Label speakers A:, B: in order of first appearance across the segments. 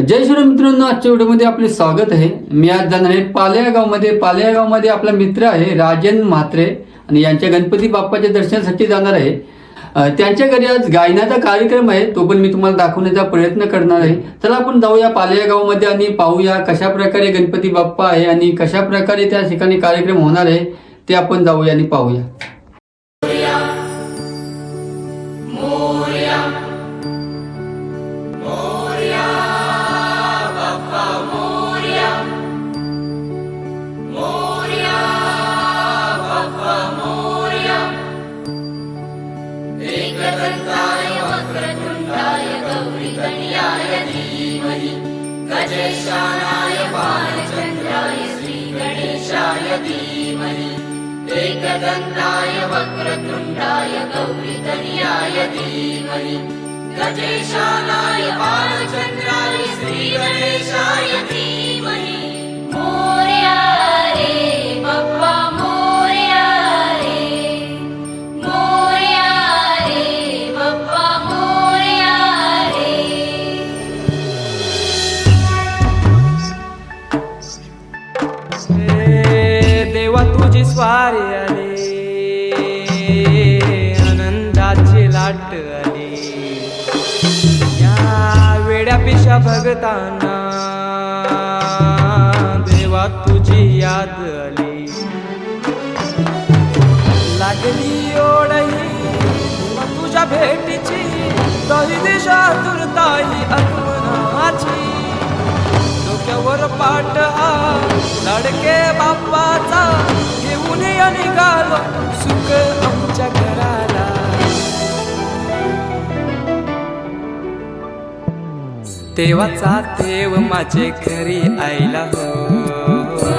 A: जय श्री मित्रांनो आजच्या व्हिडिओमध्ये आपले स्वागत आहे. मी आज जाणार आहे पाल्या गावमध्ये आपला मित्र आहे राजन म्हात्रे आणि यांच्या गणपती बाप्पाच्या दर्शनासाठी जाणार आहे. त्यांच्या घरी आज गायनाचा कार्यक्रम आहे. तो पण मी तुम्हाला दाखवण्याचा प्रयत्न करणार आहे. चला आपण जाऊया पाल्या आणि पाहूया कशा प्रकारे गणपती बाप्पा आहे आणि कशा प्रकारे त्या ठिकाणी कार्यक्रम होणार आहे ते आपण जाऊया आणि पाहूया.
B: एकदन्ताय वक्रतुण्डाय गौरीतनयाय धीमहि। गजेशानाय बालचन्द्राय श्रीगणेशाय धीमहि। मोरया
C: स्वारी आली आनंदाची लाट आली. या वेड्यापिशा भगताना देवा तुझी याद आली. लागली ओढही तुझ्या भेटीची तही दिशा तुरताई आगमनाची डोक्यावर पाठ हा लाडके बाप्पाचा घेऊन या निघालो सुख आमच्या घराला. देवाचा देव माझे घरी आईला हो.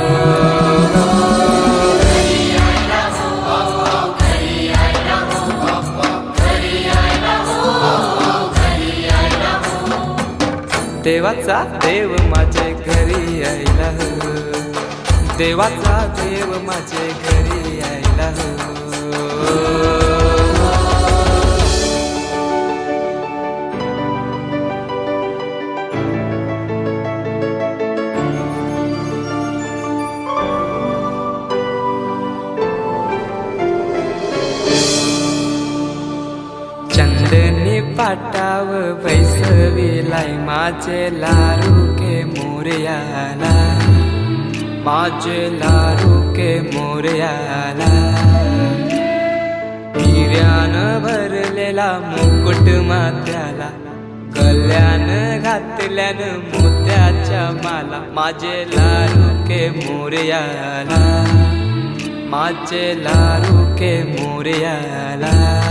C: देवाचा देव माझे देवाचा देव माझे घरी यायला हो चंदनी पाटाव बैसविलाय माझे लारू के मोरयाला. माझे लारू के मोरयाला. हिऱ्यान भरलेला मुकुट मात्याला कल्याण घातल्यान मोत्याच्या माला. माझे लारू के मोरयाला. माझे लारू के मोरयाला.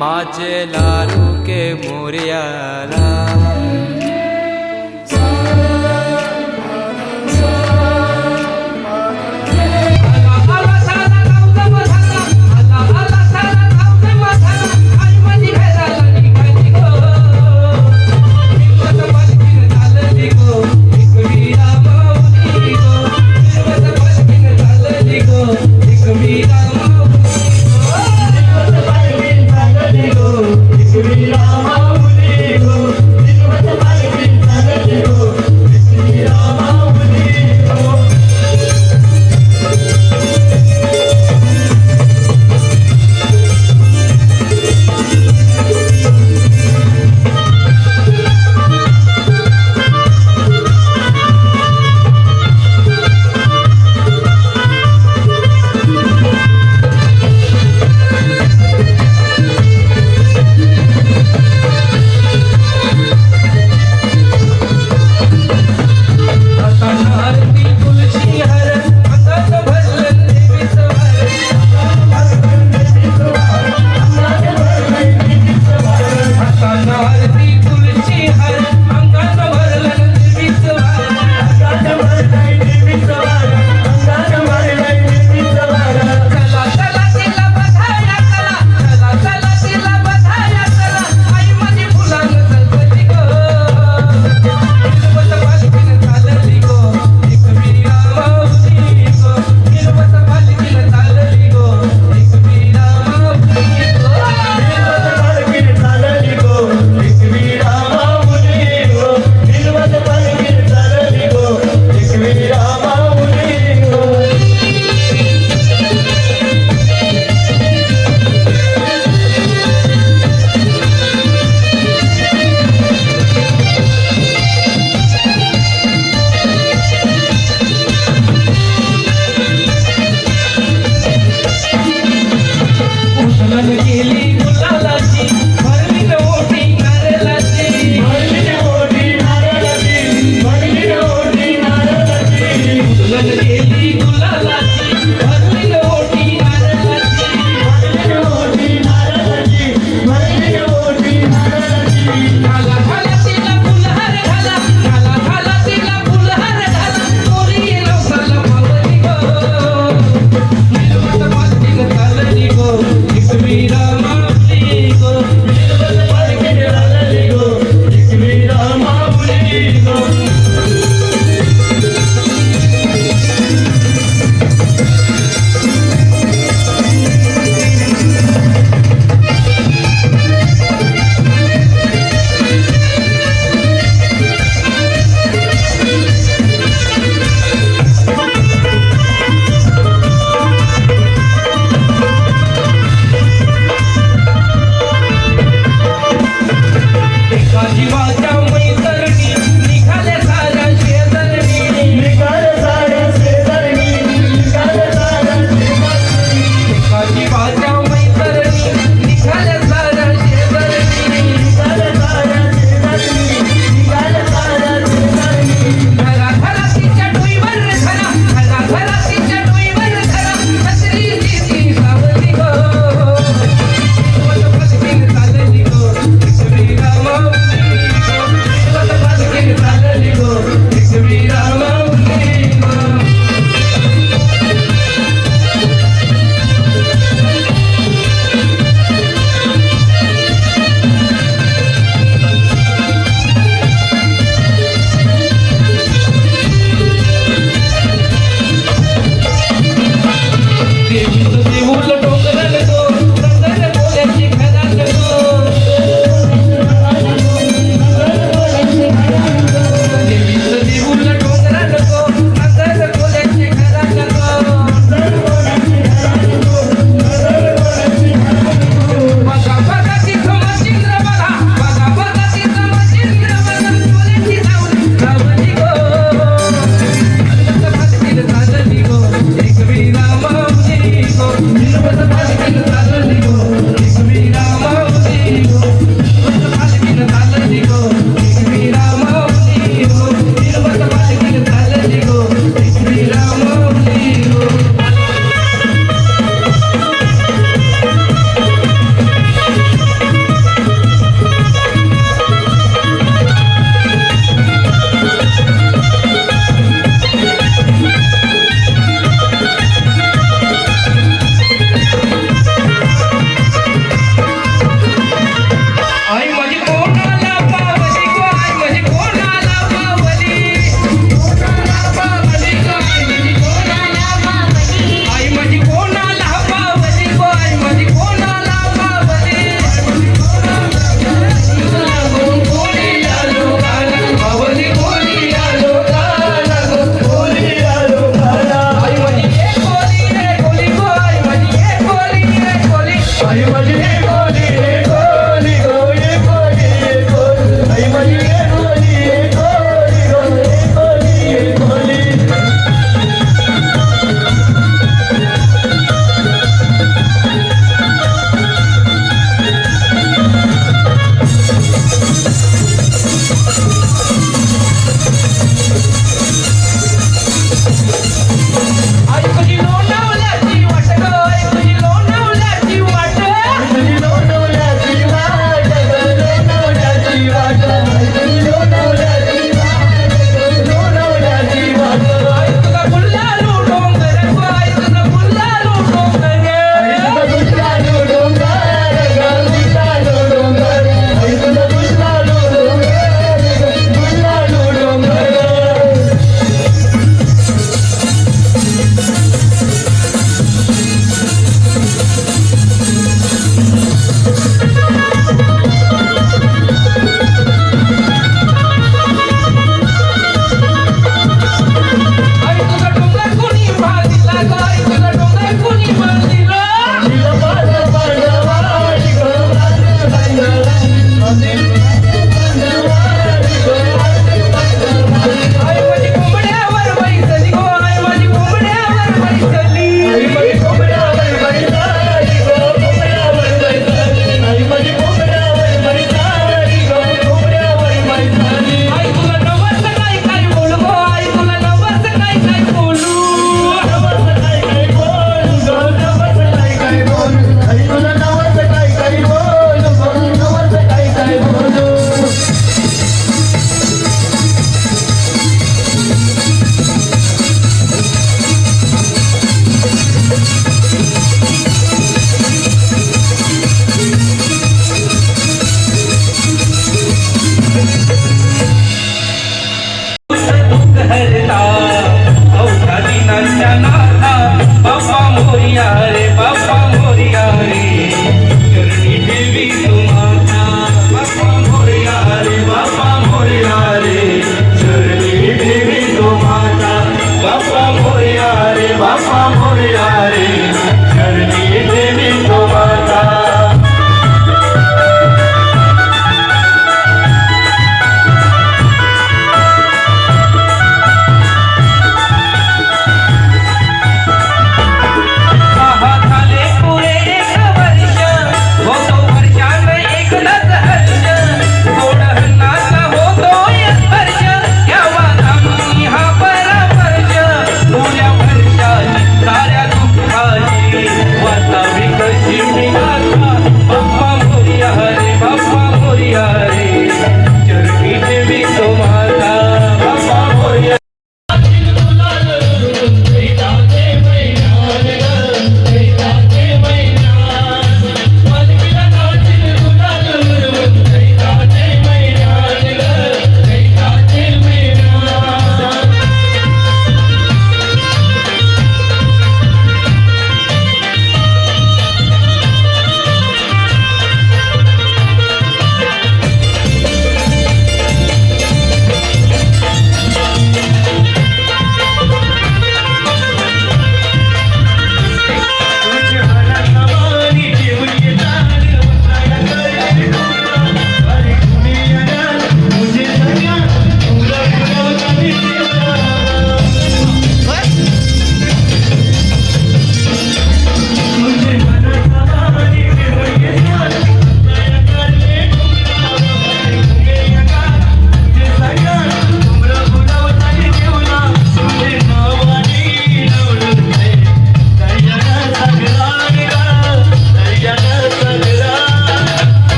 C: माझे लारू के मोरयाला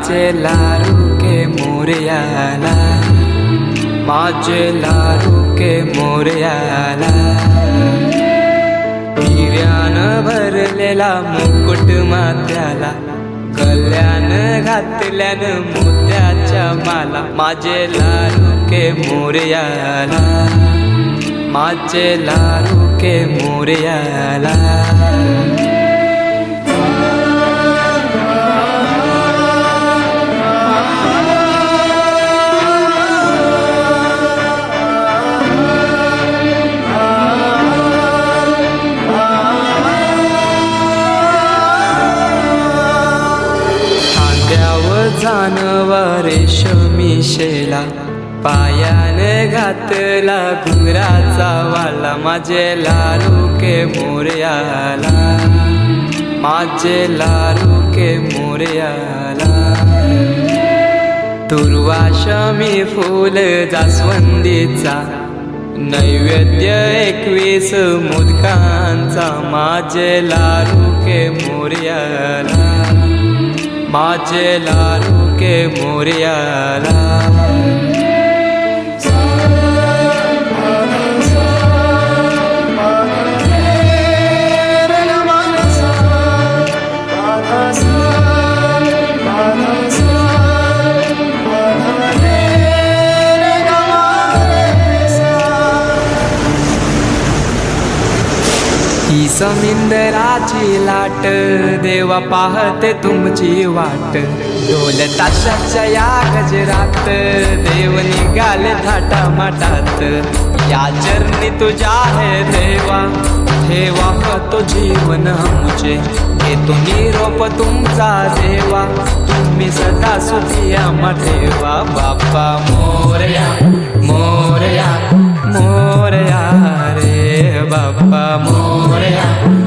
C: माझे लारू के मोरयाला. माझे लारू के मोरयाला. हिऱ्यानं भरलेला मुकुट मात्याला कल्याण घातल्यान मोत्याच्या माला. माझे लारू के मोरयाला. माझे लारू के मोरयाला. जानवा रेशमी शेला पायाने घातला घुंगराचा वाला. माझे लारू के मोर्याला. माझे लारू के तुर्वा शमी फुल जास्वंदीचा. नैवेद्य एकवीस मुदकांचा. माझे लारू के मोर्याला. माझे लारू के मोरयाला. ही समिंदराची लाट देवा पाहते तुमची वाट. ढोल ताशाच्या या गजरात देव निघाले थाटा माटात या चरणी तुझ्या हे देवा ठेवा तो जीवन आमचे? तुम्ही निरोप तुमचा देवा तुम्ही सदा सुखी आम्हा ठेवा. बाप्पा मोरया मोरया मोरया रे बाप्पा मोरया.